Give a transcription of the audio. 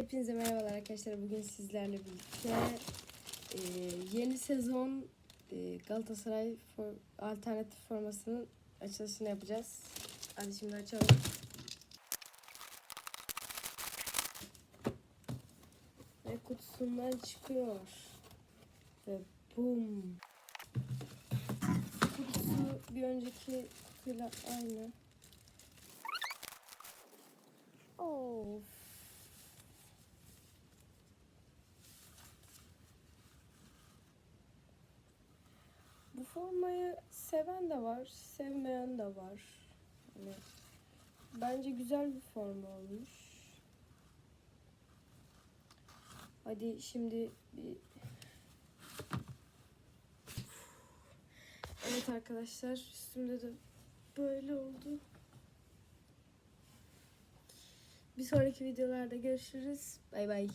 Hepinize merhabalar arkadaşlar. Bugün sizlerle birlikte e, yeni sezon e, Galatasaray for, alternatif formasının açılışını yapacağız. Hadi şimdi açalım. Ve kutusundan çıkıyor. Ve bum. Kutusu bir önceki kutuyla aynı. Bu formayı seven de var, sevmeyen de var. Hani bence güzel bir forma olmuş. Hadi şimdi bir Evet arkadaşlar üstümde de böyle oldu. Bir sonraki videolarda görüşürüz. Bay bay.